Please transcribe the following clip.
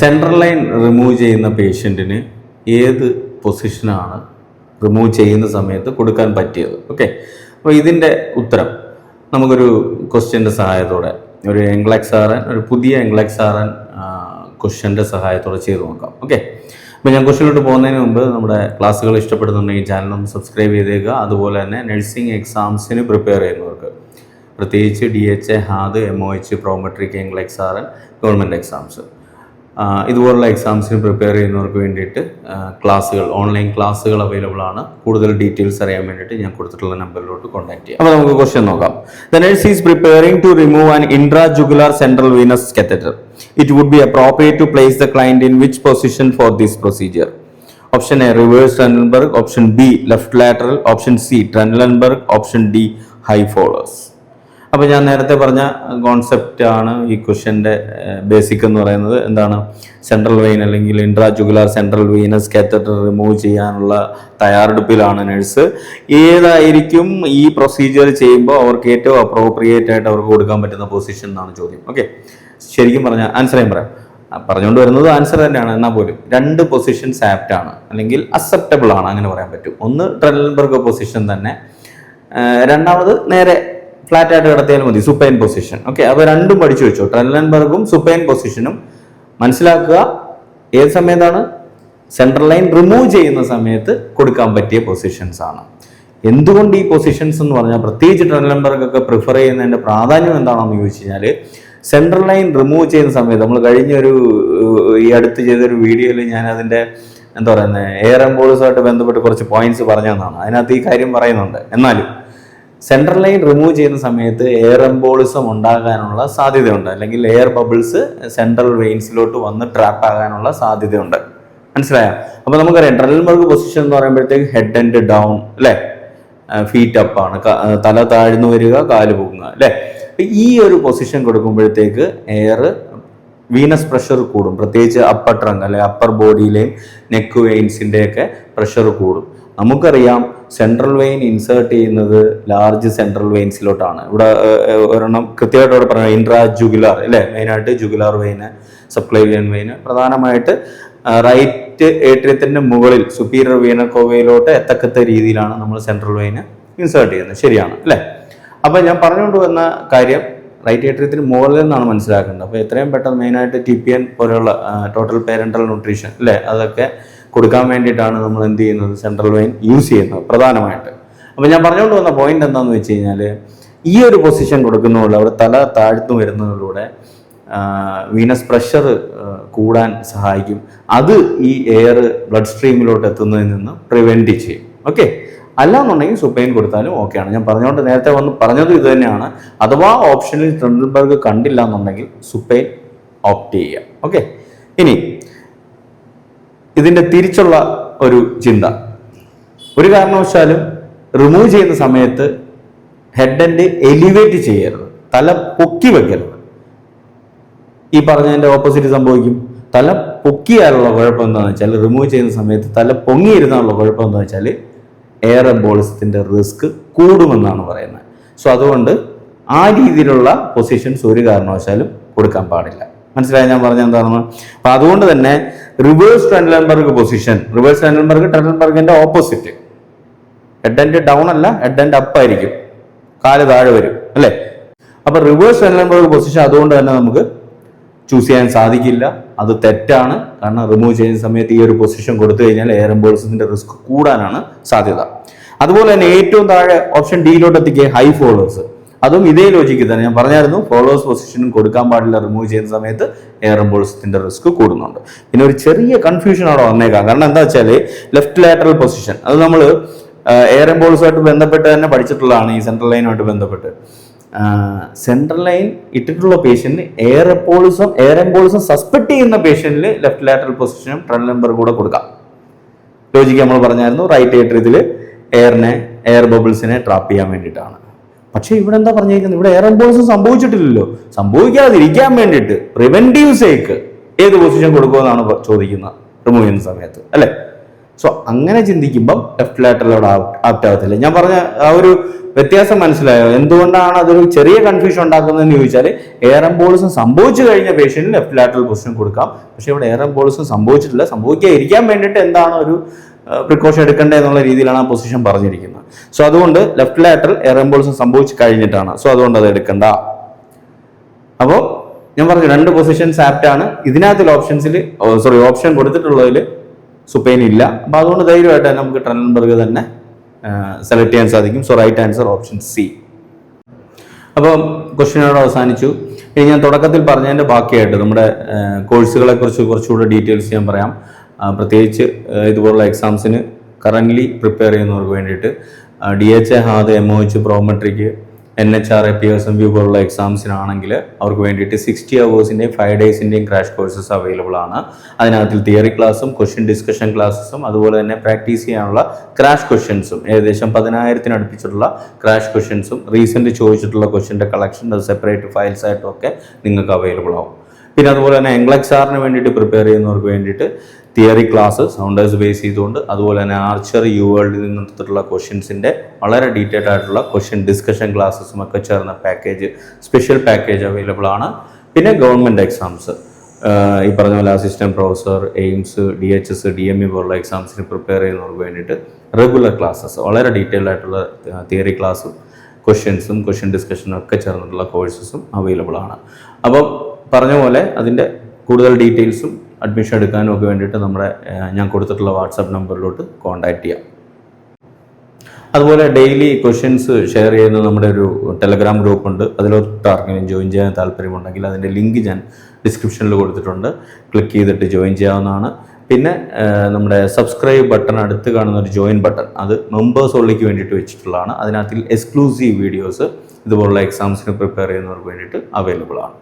Central line remove ചെയ്യുന്ന പേഷ്യന്റിന് ഏത് പൊസിഷനാണ് remove ചെയ്യുന്ന സമയത്ത് കൊടുക്കാൻ പറ്റിയത്? ഓക്കെ അപ്പോൾ ഇതിന്റെ ഉത്തരം. നമുക്കൊരു ക്വസ്റ്റ്യന്റെ സഹായത്തോടെ ഒരു എംഗ്ലക്സാറൻ ഒരു പുതിയ എംഗ്ലക്സാറൻ ക്വസ്റ്റ്യന്റെ സഹായത്തോടെ ചെയ്ത് നോക്കാം. ഓക്കെ അപ്പോൾ ഞാൻ ക്വസ്റ്റ്യനിലോട്ട് പോകുന്നതിന് മുമ്പ് നമ്മുടെ ക്ലാസ്സുകൾ ഇഷ്ടപ്പെടുന്നുണ്ടെങ്കിൽ ചാനൽ ഒന്ന് സബ്സ്ക്രൈബ് ചെയ്തേക്കുക. അതുപോലെ തന്നെ നഴ്സിംഗ് എക്സാംസിന് പ്രിപ്പയർ ചെയ്യുന്നവർക്ക് പ്രത്യേകിച്ച് D H A HAAD M O H Prometric NCLEX government exams ഇതുപോലുള്ള എക്സാംസിന് പ്രിപ്പയർ ചെയ്യുന്നവർക്ക് വേണ്ടിയിട്ട് ക്ലാസ്സുകൾ ഓൺലൈൻ ക്ലാസ്സുകൾ അവൈലബിൾ ആണ്. കൂടുതൽ ഡീറ്റെയിൽസ് അറിയാൻ വേണ്ടിയിട്ട് ഞാൻ കൊടുത്തിട്ടുള്ള നമ്പറിലോട്ട് കോൺടാക്ട് ചെയ്യാം. അപ്പോൾ നമുക്ക് ക്വസ്റ്റ്യൻ നോക്കാം. The nurse is preparing to remove an intra jugular central venous catheter it would be appropriate to place the client in which position for this procedure option A reverse Trendelenburg option B left lateral option C Trendelenburg option D high Fowler's അപ്പോൾ ഞാൻ നേരത്തെ പറഞ്ഞ concept ആണ് ഈ ക്വസ്റ്റ്യന്റെ basic എന്ന് പറയുന്നത്. എന്താണ്? Central vein അല്ലെങ്കിൽ intrajugular central venous catheter remove ചെയ്യാനുള്ള തയ്യാറെടുപ്പിലാണ് നഴ്സ് ഏതായിരിക്കും ഈ പ്രൊസീജിയർ ചെയ്യുമ്പോൾ അവർക്ക് ഏറ്റവും അപ്രോപ്രിയേറ്റ് ആയിട്ട് അവർക്ക് കൊടുക്കാൻ പറ്റുന്ന പൊസിഷൻ എന്നാണ് ചോദ്യം. ഓക്കെ ശരിക്കും പറഞ്ഞാൽ ആൻസർ ഞാൻ പറയാം. പറഞ്ഞുകൊണ്ട് വരുന്നത് ആൻസർ തന്നെയാണ്. എന്നാൽ പോലും രണ്ട് പൊസിഷൻസ് ആപ്റ്റ് ആണ്. അല്ലെങ്കിൽ അക്സെപ്റ്റബിൾ ആണ് അങ്ങനെ പറയാൻ പറ്റും. ഒന്ന് ട്രെല്ലൻബർഗ് പൊസിഷൻ തന്നെ. രണ്ടാമത് നേരെ ഫ്ലാറ്റ് ആയിട്ട് കിടത്തിയാൽ മതി സുപ്പൈൻ പൊസിഷൻ ഓക്കെ അപ്പോൾ രണ്ടും പഠിച്ചു വെച്ചു. ട്രെല്ലൻബർഗും സുപ്പൈൻ പൊസിഷനും മനസ്സിലാക്കുക. ഏത് സമയത്താണ്? സെൻട്രൽ ലൈൻ റിമൂവ് ചെയ്യുന്ന സമയത്ത് കൊടുക്കാൻ പറ്റിയ പൊസിഷൻസ് ആണ്. എന്തുകൊണ്ട് ഈ പൊസിഷൻസ് എന്ന് പറഞ്ഞാൽ പ്രത്യേകിച്ച് ട്രെല്ലൻബർഗ് ഒക്കെ പ്രിഫർ ചെയ്യുന്നതിന്റെ പ്രാധാന്യം എന്താണെന്ന് ചോദിച്ചു കഴിഞ്ഞാൽ സെൻട്രൽ ലൈൻ റിമൂവ് ചെയ്യുന്ന സമയത്ത് നമ്മൾ കഴിഞ്ഞൊരു ഒരു ഈ അടുത്ത് ചെയ്തൊരു വീഡിയോയിൽ ഞാൻ അതിന്റെ എന്താ പറയുന്നത് എയർ എംബോൾസുമായിട്ട് ബന്ധപ്പെട്ട് കുറച്ച് പോയിന്റ്സ് പറഞ്ഞതാണ്. അതിനകത്ത് ഈ കാര്യം പറയുന്നുണ്ട്. എന്നാലും സെൻട്രൽ ലൈൻ റിമൂവ് ചെയ്യുന്ന സമയത്ത് എയർ എംബോളിസം ഉണ്ടാകാനുള്ള സാധ്യതയുണ്ട്. അല്ലെങ്കിൽ എയർ ബബിൾസ് സെൻട്രൽ വെയിൻസിലോട്ട് വന്ന് ട്രാപ്പ് ആകാനുള്ള സാധ്യതയുണ്ട്. മനസ്സിലായോ? അപ്പൊ നമുക്കറിയാം ട്രെൽബർഗ് പൊസിഷൻ എന്ന് പറയുമ്പോഴത്തേക്ക് ഹെഡ് ആൻഡ് ഡൗൺ അല്ലേ ഫീറ്റ് അപ്പ് ആണ്. തല താഴ്ന്നു വരിക കാൽ പോകുക അല്ലേ ഈ ഒരു പൊസിഷൻ കൊടുക്കുമ്പോഴത്തേക്ക് എയർ വീനസ് പ്രഷർ കൂടും. പ്രത്യേകിച്ച് അപ്പർ ട്രങ്ക് അല്ലെ അപ്പർ ബോഡിയിലെയും നെക്ക് വെയിൻസിന്റെയൊക്കെ പ്രഷർ കൂടും. നമുക്കറിയാം സെൻട്രൽ വെയിൻ ഇൻസേർട്ട് ചെയ്യുന്നത് ലാർജ് സെൻട്രൽ വെയിൻസിലോട്ടാണ് ഇവിടെ ഒരെണ്ണം കൃത്യമായിട്ട് ഇവിടെ പറയുന്നത് ഇൻട്രാ ജുഗുലാർ അല്ലേ മെയിനായിട്ട് ജുഗുലാർ വെയിന് സപ്ലൈവിയൻ വെയിന് പ്രധാനമായിട്ട് റൈറ്റ് ഏട്രിയത്തിന്റെ മുകളിൽ സുപ്പീരിയർ കോവയിലോട്ട് എത്തക്കത്ത രീതിയിലാണ് നമ്മൾ സെൻട്രൽ വെയിന് ഇൻസേർട്ട് ചെയ്യുന്നത്. ശരിയാണ് അല്ലേ? അപ്പോൾ ഞാൻ പറഞ്ഞുകൊണ്ട് വന്ന കാര്യം റൈറ്റ് ഏട്രിയത്തിന് മുകളിൽ നിന്നാണ് മനസ്സിലാക്കേണ്ടത്. അപ്പോൾ എത്രയും പെട്ടെന്ന് മെയിനായിട്ട് ടി പി എൻ പോലെയുള്ള ടോട്ടൽ പേരന്റൽ ന്യൂട്രീഷൻ അല്ലേ? അതൊക്കെ കൊടുക്കാൻ വേണ്ടിയിട്ടാണ് നമ്മൾ എന്ത് ചെയ്യുന്നത്? സെൻട്രൽ വെയിൻ യൂസ് ചെയ്യുന്നത് പ്രധാനമായിട്ട്. അപ്പോൾ ഞാൻ പറഞ്ഞുകൊണ്ട് വന്ന പോയിന്റ് എന്താണെന്ന് വെച്ച് കഴിഞ്ഞാൽ ഈ ഒരു പൊസിഷൻ കൊടുക്കുന്നതുകൊണ്ട് അവർ തല താഴ്ന്നു വരുന്നതിലൂടെ വീനസ് പ്രഷർ കൂടാൻ സഹായിക്കും. അത് ഈ എയർ ബ്ലഡ് സ്ട്രീമിലോട്ട് എത്തുന്നതിൽ നിന്ന് പ്രിവെന്റ് ചെയ്യും. ഓക്കെ അല്ലാന്നുണ്ടെങ്കിൽ സുപ്പൈൻ കൊടുത്താലും ഓക്കെയാണ് ഞാൻ പറഞ്ഞുകൊണ്ട് നേരത്തെ വന്ന് പറഞ്ഞത് ഇത് തന്നെയാണ്. അഥവാ ഓപ്ഷനിൽ ട്രെൻഡൽബർഗ് കണ്ടില്ല എന്നുണ്ടെങ്കിൽ സുപ്പൈൻ ഓപ്റ്റ് ചെയ്യുക. ഓക്കെ ഇനി ഇതിന്റെ തിരിച്ചുള്ള ഒരു ചിന്ത. ഒരു കാരണവശാലും റിമൂവ് ചെയ്യുന്ന സമയത്ത് ഹെഡ് ആൻഡ് എലിവേറ്റ് ചെയ്യരുത്. തല പൊക്കി വെക്കരുത്. ഈ പറഞ്ഞതിന്റെ ഓപ്പോസിറ്റ് സംഭവിക്കും. തല പൊക്കിയാലുള്ള കുഴപ്പം എന്താണെന്ന് വെച്ചാൽ റിമൂവ് ചെയ്യുന്ന സമയത്ത് തല പൊങ്ങിയിരുന്നാലുള്ള കുഴപ്പം എന്താണെന്ന് വെച്ചാൽ എയർ എംബോളിസത്തിന്റെ റിസ്ക് കൂടുമെന്നാണ് പറയുന്നത്. സോ അതുകൊണ്ട് ആ രീതിയിലുള്ള പൊസിഷൻസ് ഒരു കാരണവശാലും കൊടുക്കാൻ പാടില്ല. മനസ്സിലായി? ഞാൻ പറഞ്ഞ എന്താണെന്ന്? അപ്പൊ അതുകൊണ്ട് തന്നെ reverse Trendelenburg position reverse Trendelenburg ട്രെൻഡൻബർഗിന്റെ opposite head and down അല്ല ഹെഡ് ആൻഡ് അപ്പ് ആയിരിക്കും. കാൽ താഴെ വരും അല്ലേ? അപ്പൊ റിവേഴ്സ് ട്രെൻഡൻബർഗ് പൊസിഷൻ അതുകൊണ്ട് തന്നെ നമുക്ക് ചൂസ് ചെയ്യാൻ സാധിക്കില്ല. അത് തെറ്റാണ്. കാരണം റിമൂവ് ചെയ്യുന്ന സമയത്ത് ഈ ഒരു പൊസിഷൻ കൊടുത്തു കഴിഞ്ഞാൽ എയർ എംബോൾസിന്റെ റിസ്ക് കൂടാനാണ് സാധ്യത. അതുപോലെ തന്നെ ഏറ്റവും താഴെ ഓപ്ഷൻ ഡിയിലോട്ട് എത്തിക്കുക ഹൈ ഫോളോവേഴ്സ് അതും ഇതേ ലോജിക്ക് തന്നെ ഞാൻ പറഞ്ഞായിരുന്നു. ഫോളോവേഴ്സ് പൊസിഷനും കൊടുക്കാൻ പാടില്ല റിമൂവ് ചെയ്യുന്ന സമയത്ത് എയർ റിസ്ക് കൂടുന്നുണ്ട്. പിന്നെ ഒരു ചെറിയ കൺഫ്യൂഷൻ അവിടെ വന്നേക്കാം. കാരണം എന്താ വെച്ചാൽ ലെഫ്റ്റ് ലാറ്ററൽ പൊസിഷൻ അത് നമ്മൾ എയർ എംബോൾസുമായിട്ട് ബന്ധപ്പെട്ട് തന്നെ പഠിച്ചിട്ടുള്ളതാണ് ഈ സെൻട്രൽ ലൈനുമായിട്ട് ബന്ധപ്പെട്ട്. സെൻട്രൽ ലൈൻ ഇട്ടിട്ടുള്ള പേഷ്യന്റിന് air embolism air embolism suspect ചെയ്യുന്ന പേഷ്യന്റിൽ ലെഫ്റ്റ് ലാറ്ററൽ പൊസിഷനും ട്രൺ നമ്പർ കൂടെ കൊടുക്കാം. ലോജിക്ക് നമ്മൾ പറഞ്ഞായിരുന്നു റൈറ്റ് ഏറ്റർ ഇതിൽ എയറിനെ എയർ ബബിൾസിനെ ട്രാപ്പ് ചെയ്യാൻ വേണ്ടിയിട്ടാണ്. പക്ഷേ ഇവിടെ എന്താ പറഞ്ഞിരിക്കുന്നത്? ഇവിടെ എയർ എംബോളിസം സംഭവിച്ചിട്ടില്ലല്ലോ. സംഭവിക്കാതിരിക്കാൻ വേണ്ടിയിട്ട് പ്രിവെന്റീവ് സേക്ക് ഏത് പൊസിഷൻ കൊടുക്കുമെന്നാണ് ചോദിക്കുന്നത് റിമൂവ് ചെയ്യുന്ന സമയത്ത് അല്ലേ? സോ അങ്ങനെ ചിന്തിക്കുമ്പം ലെഫ്റ്റ് ലാറ്ററൽ അവിടെ ആപ്റ്റ് ആവത്തില്ല ഞാൻ പറഞ്ഞ ആ ഒരു വ്യത്യാസം മനസ്സിലായോ? എന്തുകൊണ്ടാണ് അതൊരു ചെറിയ കൺഫ്യൂഷൻ ഉണ്ടാക്കുന്നതെന്ന് ചോദിച്ചാൽ എയർ എംബോളിസം സംഭവിച്ചു കഴിഞ്ഞ പേഷ്യന്റിന് ലെഫ്റ്റ് ലാറ്ററൽ പൊസിഷൻ കൊടുക്കാം. പക്ഷേ ഇവിടെ എയർ എംബോളിസം സംഭവിച്ചിട്ടില്ല. സംഭവിക്കാതിരിക്കാൻ വേണ്ടിയിട്ട് എന്താണ് ഒരു പ്രിക്കോഷൻ എടുക്കേണ്ടത് എന്നുള്ള രീതിയിലാണ് ആ പൊസിഷൻ പറഞ്ഞിരിക്കുന്നത്. സോ അതുകൊണ്ട് ലെഫ്റ്റ് ലാറ്ററൽ എയർ സംഭവിച്ചു കഴിഞ്ഞിട്ടാണ്. സോ അതുകൊണ്ട് അത് എടുക്കണ്ട. അപ്പോൾ ഞാൻ പറഞ്ഞു രണ്ട് പൊസിഷൻസ് ആപ്റ്റ് ആണ്. ഇതിനകത്തുള്ള ഓപ്ഷൻസിൽ സോറി ഓപ്ഷൻ കൊടുത്തിട്ടുള്ളതിൽ സുപ്പൈൻ ഇല്ല. അപ്പോൾ അതുകൊണ്ട് ധൈര്യമായിട്ട് നമുക്ക് ട്രൻബർഗ് തന്നെ സെലക്ട് ചെയ്യാൻ സാധിക്കും. So right answer option C അപ്പം ക്വസ്റ്റ്യനോട് അവസാനിച്ചു. ഇനി ഞാൻ തുടക്കത്തിൽ പറഞ്ഞതിന്റെ ബാക്കിയായിട്ട് നമ്മുടെ കോഴ്സുകളെ കുറിച്ച് കുറച്ചുകൂടെ ഡീറ്റെയിൽസ് ഞാൻ പറയാം. പ്രത്യേകിച്ച് ഇതുപോലുള്ള എക്സാംസിന് കറന്റ്ലി പ്രിപ്പയർ ചെയ്യുന്നവർക്ക് വേണ്ടിയിട്ട് D H A HAAD M O H Prometric N H R A P S M B പോലുള്ള എക്സാംസിനാണെങ്കിൽ അവർക്ക് വേണ്ടിയിട്ട് സിക്സ്റ്റി അവേഴ്സിന്റെയും ഫൈവ് ഡേയ്സിന്റെയും ക്രാഷ് കോഴ്സസ് അവൈലബിൾ ആണ്. അതിനകത്തിൽ തിയറി ക്ലാസ്സും ക്വസ്റ്റ്യൻ ഡിസ്കഷൻ ക്ലാസ്സസും അതുപോലെ തന്നെ പ്രാക്ടീസ് ചെയ്യാനുള്ള ക്രാഷ് ക്വസ്റ്റ്യൻസും ഏകദേശം പതിനായിരത്തിന് അടുപ്പിച്ചിട്ടുള്ള ക്രാഷ് ക്വസ്റ്റ്യൻസും റീസെന്റ് ചോദിച്ചിട്ടുള്ള ക്വസ്റ്റ്യന്റെ കളക്ഷൻ അത് സെപ്പറേറ്റ് ഫയൽസ് ആയിട്ടും ഒക്കെ നിങ്ങൾക്ക് അവൈലബിൾ ആവും. പിന്നെ അതുപോലെ തന്നെ എംഗ്ലക്സ് ആറിന് വേണ്ടിയിട്ട് പ്രിപ്പയർ ചെയ്യുന്നവർക്ക് വേണ്ടിയിട്ട് തിയറി ക്ലാസ് സൗണ്ടേഴ്സ് ബേസ് ചെയ്തുകൊണ്ട് അതുപോലെ തന്നെ ആർച്ചർ യു വേൾഡിൽ നിന്നെടുത്തിട്ടുള്ള ക്വസ്റ്റ്യൻസിന്റെ വളരെ ഡീറ്റെയിൽഡ് ആയിട്ടുള്ള ക്വസ്റ്റ്യൻ ഡിസ്കഷൻ ക്ലാസ്സസും ഒക്കെ ചേർന്ന പാക്കേജ് സ്പെഷ്യൽ പാക്കേജ് അവൈലബിൾ ആണ്. പിന്നെ ഗവൺമെന്റ് എക്സാംസ്. ഈ പറഞ്ഞ പോലെ assistant professor AIIMS D H S D M E പോലുള്ള എക്സാംസിന് പ്രിപ്പയർ ചെയ്യുന്നവർക്ക് വേണ്ടിയിട്ട് റെഗുലർ ക്ലാസ്സസ് വളരെ ഡീറ്റെയിൽഡ് ആയിട്ടുള്ള തിയറി ക്ലാസ്സും ക്വസ്റ്റ്യൻസും ക്വസ്റ്റ്യൻ ഡിസ്കഷനും ഒക്കെ ചേർന്നിട്ടുള്ള കോഴ്സസും അവൈലബിൾ ആണ്. അപ്പം പറഞ്ഞ പോലെ അതിന്റെ കൂടുതൽ ഡീറ്റെയിൽസും അഡ്മിഷൻ എടുക്കാനും ഒക്കെ വേണ്ടിയിട്ട് നമ്മുടെ ഞാൻ കൊടുത്തിട്ടുള്ള വാട്സാപ്പ് നമ്പറിലോട്ട് കോൺടാക്റ്റ് ചെയ്യാം. അതുപോലെ ഡെയിലി ക്വസ്റ്റ്യൻസ് ഷെയർ ചെയ്യുന്ന നമ്മുടെ ഒരു ടെലഗ്രാം ഗ്രൂപ്പ് ഉണ്ട്. അതിലോട്ട് ആർക്കെങ്കിലും ജോയിൻ ചെയ്യാൻ താല്പര്യമുണ്ടെങ്കിൽ അതിന്റെ ലിങ്ക് ഞാൻ ഡിസ്ക്രിപ്ഷനിൽ കൊടുത്തിട്ടുണ്ട്. ക്ലിക്ക് ചെയ്തിട്ട് ജോയിൻ ചെയ്യാവുന്നതാണ്. പിന്നെ നമ്മുടെ സബ്സ്ക്രൈബ് ബട്ടൺ അടുത്ത് കാണുന്ന ഒരു ജോയിൻ ബട്ടൺ അത് മെമ്പേഴ്സ് ഉള്ളിക്ക് വേണ്ടിയിട്ട് വെച്ചിട്ടുള്ളതാണ്. അതിനകത്തിൽ എക്സ്ക്ലൂസീവ് വീഡിയോസ് ഇതുപോലുള്ള എക്സാംസിന് പ്രിപ്പയർ ചെയ്യുന്നവർക്ക് വേണ്ടിയിട്ട് അവൈലബിൾ ആണ്.